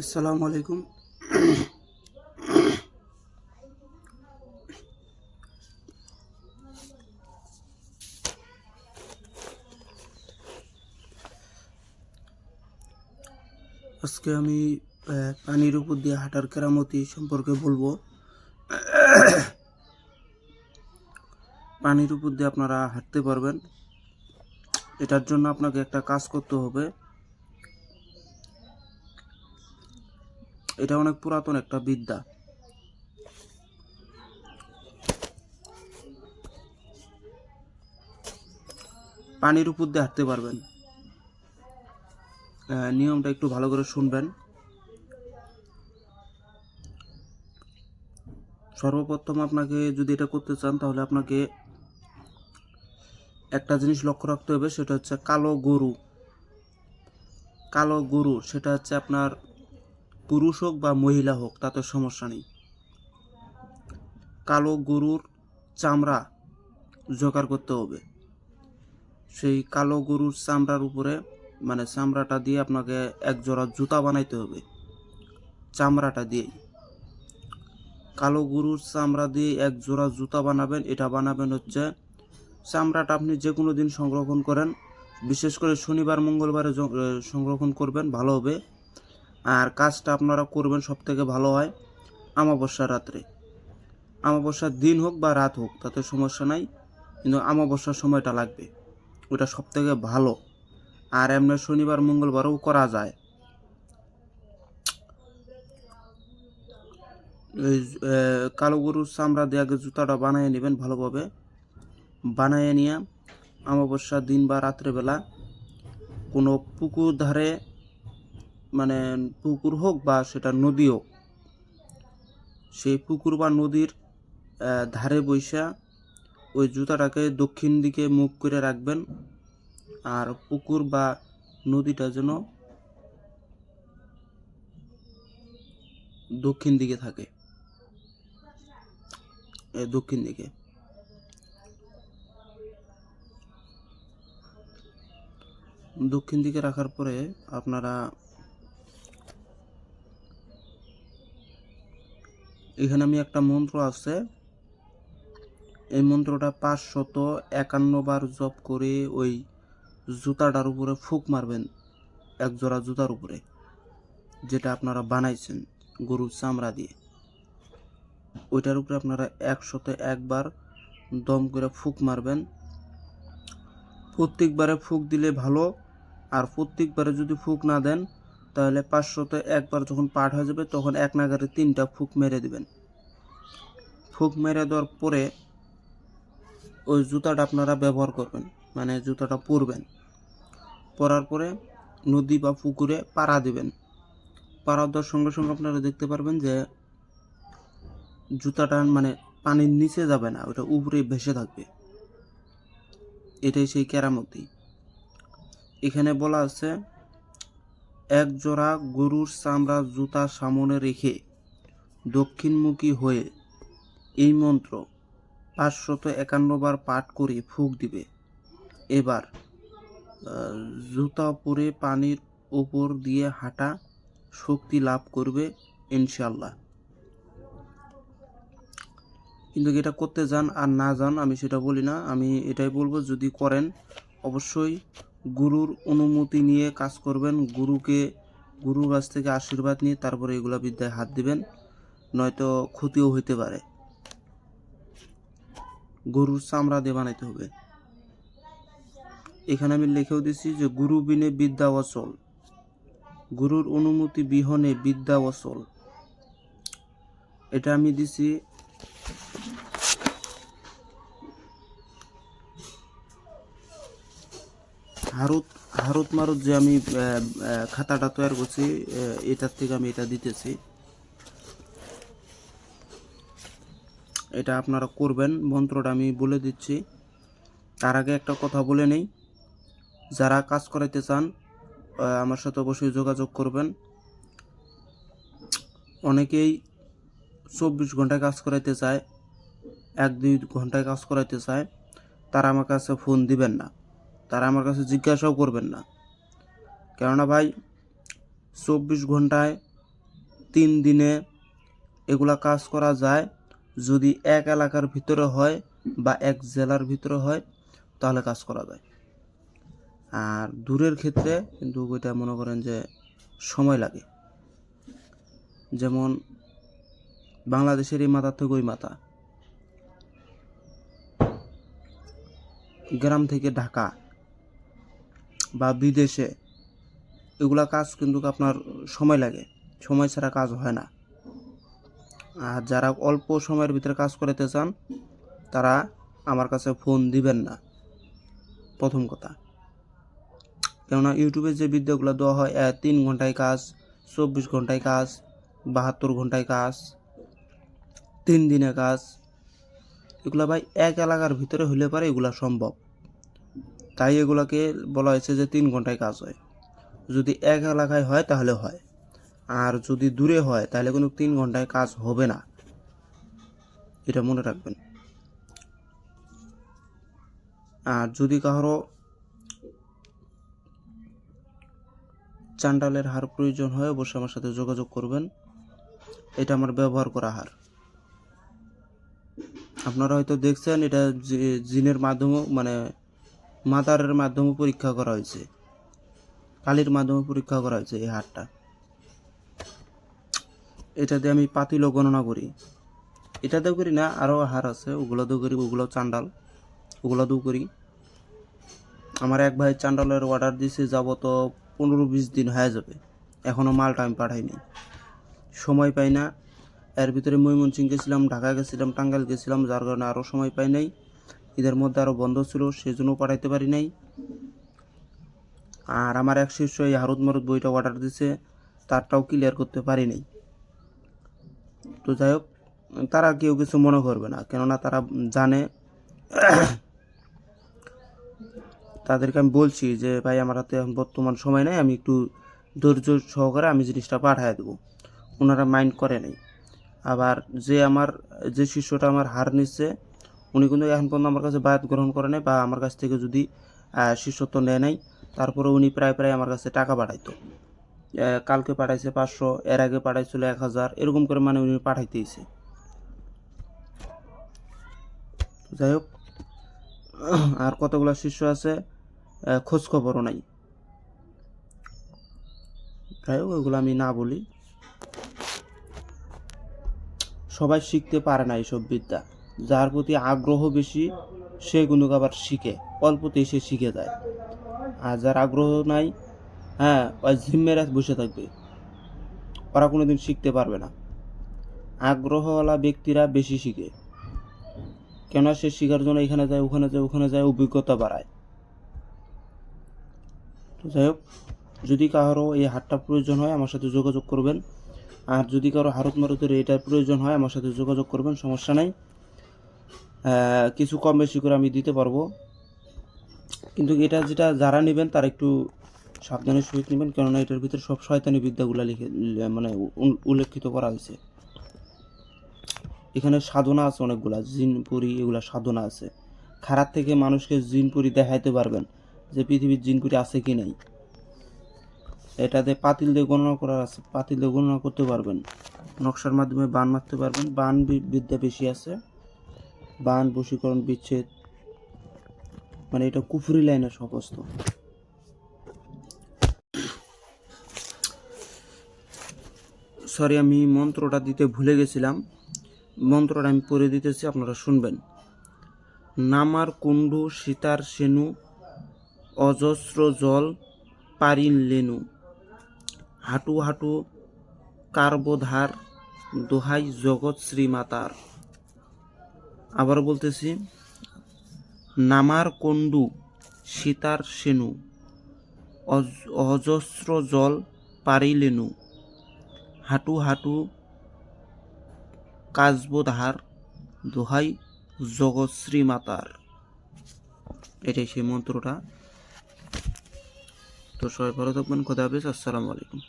আসসালামু আলাইকুম। আজকে আমি পানির উপর দিয়ে হাঁটার কেরামতি সম্পর্কে বলব। পানির উপর দিয়ে আপনারা হাঁটতে পারবেন। এটার জন্য আপনাকে একটা কাজ করতে হবে। এটা অনেক পুরাতন একটা বিদ্যা। পানির উপর দিয়ে হাঁটতে পারবেন। নিয়মটা একটু ভালো করে শুনবেন। সর্বপ্রথম আপনাকে যদি এটা করতে চান, তাহলে আপনাকে একটা জিনিস লক্ষ্য রাখতে হবে, সেটা হচ্ছে কালো গরু। কালো গরু, সেটা হচ্ছে আপনার পুরুষ হোক বা মহিলা হোক, তাতে সমস্যা নেই। কালো গরুর চামড়া জোগাড় করতে হবে। সেই কালো গরুর চামড়ার উপরে মানে চামড়াটা দিয়ে আপনাকে এক জোড়া জুতা বানাইতে হবে, চামড়াটা দিয়ে কালো গরুর চামড়া দিয়ে এক জোড়া জুতা বানাবেন, এটা বানাবেন হচ্ছে চামড়াটা আপনি যে কোনো দিন সংরক্ষণ করেন, বিশেষ করে শনিবার, মঙ্গলবারে সংরক্ষণ করবেন, ভালো হবে। আর কাজটা আপনারা করবেন সব থেকে ভালো হয় আমাবস্যা রাত্রে। আমাবস্যার দিন হোক বা রাত হোক তাতে সমস্যা নাই কিন্তু আমাবস্যার সময়টা লাগবে। ওটা সব থেকে ভালো। আর এমনি শনিবার মঙ্গলবারও করা যায়। এ, কালো গরুর চামড়া দিয়ে আগে জুতাটা বানিয়ে নেবেন ভালোভাবে। বানিয়ে নিয়ে অমাবস্যার দিন বা রাত্রেবেলা কোনো পুকুর ধারে মানে পুকুর হোক বা সেটা নদী হোক, সেই পুকুর বা নদীর ধারে বৈশা ওই জুতাটাকে দক্ষিণ দিকে মুখ করে রাখবেন আর পুকুর বা নদীটা যেন দক্ষিণ দিকে থাকে। দক্ষিণ দিকে। দক্ষিণ দিকে রাখার পরে আপনারা এখানে আমি একটা মন্ত্র আছে। এই মন্ত্রটা পাঁচশত একান্ন বার জপ করে ওই জুতাটার উপরে ফুক মারবেন, এক জোড়া জুতার উপরে, যেটা আপনারা বানাইছেন গরুর চামড়া দিয়ে। ওইটার উপরে আপনারা একশত একবার দম করে ফুক মারবেন। প্রত্যেকবারে ফুক দিলে ভালো, আর প্রত্যেকবারে যদি ফুক না দেন তাহলে পাঁচশত একবার যখন পাঠ হয়ে যাবে, তখন এক নাগারে তিনটা ফুক মেরে দিবেন। ফুক মেরে দেওয়ার পরে ওই জুতাটা আপনারা ব্যবহার করবেন মানে জুতাটা পরবেন। পরার পরে নদী বা পুকুরে পাড়া দিবেন। পাড়া দেওয়ার সঙ্গে সঙ্গে আপনারা দেখতে পারবেন যে জুতাটা মানে পানির নিচে যাবে না, ওটা উপরে ভেসে থাকবে। এটাই সেই কেরামতি। এখানে বলা আছে এক জোড়া গরুর চামড়া জুতা সামনে রেখে দক্ষিণমুখী হয়ে এই মন্ত্র পাঁচশত একান্ন বার পাঠ করে ফুক দিবে। এবার জুতা পরে পানির উপর দিয়ে হাঁটা শক্তি লাভ করবে ইনশাল্লাহ কিন্তু এটা করতে যান আর না যান আমি সেটা বলি না। আমি এটাই বলব, যদি করেন, অবশ্যই গুরুর অনুমতি নিয়ে কাজ করবেন। গুরুকে, গুরুর কাছ থেকে আশীর্বাদ নিয়ে তারপরে এগুলা বিদ্যায় হাত দিবেন, নয়তো ক্ষতিও হইতে পারে। গরুর চামড়া দিয়ে বানাইতে হবে। এখানে আমি লিখেও দিছি যে, গুরু বিনে বিদ্যা অচল। গুরুর অনুমতি বিহনে বিদ্যা অচল। এটা আমি দিছি হারুত হারুত মারুত যে আমি খাতাটা তৈরি করছি এটার থেকে আমি এটা দিতেছি। এটা আপনারা করবেন, মন্ত্রটা আমি বলে দিচ্ছি। তার আগে একটা কথা বলে নেই। যারা কাজ করাইতে চান আমার সাথে অবশ্যই যোগাযোগ করবেন। অনেকেই চব্বিশ ঘন্টায় কাজ করাইতে চায়, এক দুই ঘন্টায় কাজ করাইতে চায়, তারা আমার কাছে ফোন দিবেন না। তারা আমার কাছে জিজ্ঞাসাও করবেন না। কেননা ভাই, চব্বিশ ঘন্টায় তিন দিনে এগুলা কাজ করা যায়। যদি এক এলাকার ভিতরে হয় বা এক জেলার ভিতরে হয়, তাহলে কাজ করা যায়। আর দূরের ক্ষেত্রে কিন্তু ওইটা মনে করেন যে সময় লাগে। যেমন বাংলাদেশের এই মাথা থেকে ওই মাথা। গ্রাম থেকে ঢাকা। বা বিদেশে, এগুলা কাজ কিন্তু আপনার সময় লাগে। সময় ছাড়া কাজ হয় না। আর যারা অল্প সময়ের ভিতরে কাজ করতে চান, তারা আমার কাছে ফোন দিবেন না। প্রথম কথা। কেননা ইউটিউবে যে বিদ্যাগুলো দেওয়া হয় তিন ঘন্টায় কাজ, চব্বিশ ঘন্টায় কাজ, বাহাত্তর ঘন্টায় কাজ, তিন দিনে কাজ, এগুলো ভাই এক এলাকার ভিতরে হলে পারে এগুলা সম্ভব। তাই এগুলাকে বলা হয়েছে যে তিন ঘন্টায় কাজ হয়। যদি এক এলাকায় হয় তাহলে হয়। আর যদি দূরে হয় তাহলে কিন্তু তিন ঘন্টায় কাজ হবে না। এটা মনে রাখবেন। আর যদি কারও চান্ডালের হার প্রয়োজন হয়, অবশ্যই আমার সাথে যোগাযোগ করবেন। এটা আমার ব্যবহার করা হার। আপনারা হয়তো দেখছেন এটা জিনের মাধ্যমে মানে মাদারের মাধ্যমে পরীক্ষা করা হয়েছে। কালির মাধ্যমে পরীক্ষা করা হয়েছে এই হারটা। এটাতে আমি পাতিলও গণনা করি। এটাতেও করি না, আরও হার আছে। ওগুলোতেও করি ওগুলো চান্ডাল। ওগুলোতেও করি। আমার এক ভাই চান্ডালের অর্ডার দিছে যাব তো পনেরো বিশ দিন হয়ে যাবে। এখনও মালটা আমি পাঠাইনি। সময় পাই না। এর ভিতরে ময়মনসিং গেছিলাম ঢাকা গেছিলাম, টাঙ্গাইল গেছিলাম, যার কারণে আরও সময় পাই নাই। ঈদের মধ্যে আরও বন্ধ ছিল সেজন্য পাঠাইতে পারি নাই। আর আমার এক শিষ্য এই হারুদ মারুদ বইটা অর্ডার দিছে, তারটাও ক্লিয়ার করতে পারি নাই। তো যাই হোক, তারা কেউ কিছু মনে করবে না, কেননা তারা জানে, তাদেরকে আমি বলছি যে, ভাই, আমার হাতে বর্তমান সময় নেই, আমি একটু ধৈর্য সহকারে আমি জিনিসটা পাঠিয়ে দেবো। ওনারা মাইন্ড করে নাই। আবার যে আমার, যে শিষ্যটা আমার হার নিচ্ছে উনি কিন্তু এখন পর্যন্ত আমার কাছে বায়াত গ্রহণ করে নাই বা আমার কাছ থেকে যদি শিষ্যত্ব নেয় নাই, তারপরে উনি প্রায় প্রায় আমার কাছে টাকা পাঠাইতো। কালকে পাঠাইছে পাঁচশো, এর আগে পাঠাইছিল এক হাজার, এরকম করে মানে উনি পাঠাইতেইছে যাই হোক, আর কতগুলো শিষ্য আছে খোঁজ খবরও নাই। যাই হোক, ওইগুলো আমি না বলি। সবাই শিখতে পারে না এইসব বিদ্যা। যার প্রতি আগ্রহ বেশি, সে আবার শিখে, অল্পতেই সে শিখে যায়। আর যার আগ্রহ নাই হ্যাঁ ওই জিম্মেরা বসে থাকবে। ওরা কোনো দিন শিখতে পারবে না। আগ্রহওয়ালা ব্যক্তিরা বেশি শিখে। কেন সে শিখার জন্য এখানে যায়, ওখানে যায় ওখানে যায়, অভিজ্ঞতা বাড়ায়। তো যাই হোক, যদি কারও এই হাটটা প্রয়োজন হয়, আমার সাথে যোগাযোগ করবেন। আর যদি কারও হারত মারতের এটার প্রয়োজন হয়, আমার সাথে যোগাযোগ করবেন, সমস্যা নাই। কিছু কম বেশি করে আমি দিতে পারব। কিন্তু এটা যেটা যারা নেবেন, তারা একটু সাবধানের সহিত নেবেন, কেননা এটার ভিতরে সব শয়তানি বিদ্যাগুলো লিখে মানে উল্লেখিত করা হয়েছে। এখানে সাধনা আছে অনেকগুলা, জিনপুরি এগুলা সাধনা আছে। খারাপ থেকে মানুষকে জিনপুরি দেখাইতে পারবেন যে পৃথিবীর জিনপুরি আছে কি নাই। এটাতে পাতিল দিয়ে গণনা করা আছে, পাতিল দিয়ে গণনা করতে পারবেন। নকশার মাধ্যমে বান মারতে পারবেন, বান বিদ্যা বেশি আছে। বান, বশীকরণ, বিচ্ছেদ। মানে এটা কুফুরি লাইনের সমস্ত। সরি আমি মন্ত্রটা দিতে ভুলে গেছিলাম। মন্ত্রটা আমি পড়ে দিতেছি, আপনারা শুনবেন। নামার কুণ্ডু, সীতার সেনু, অজস্র জল, পারিন লেনু। হাঁটু হাঁটু কার্বধার দোহাই জগৎ শ্রীমাতার। আবার বলতেছি, নামার কন্ডু সীতার সেনু, অজ- অজস্র জল পারিলেনু হাঁটু হাঁটু কাজবোধার, দোহাই জগৎশ্রী মাতার। এটাই সেই মন্ত্রটা। তো সবাই ভালো থাকবেন, খোদা হাফিজ, আসসালামু আলাইকুম।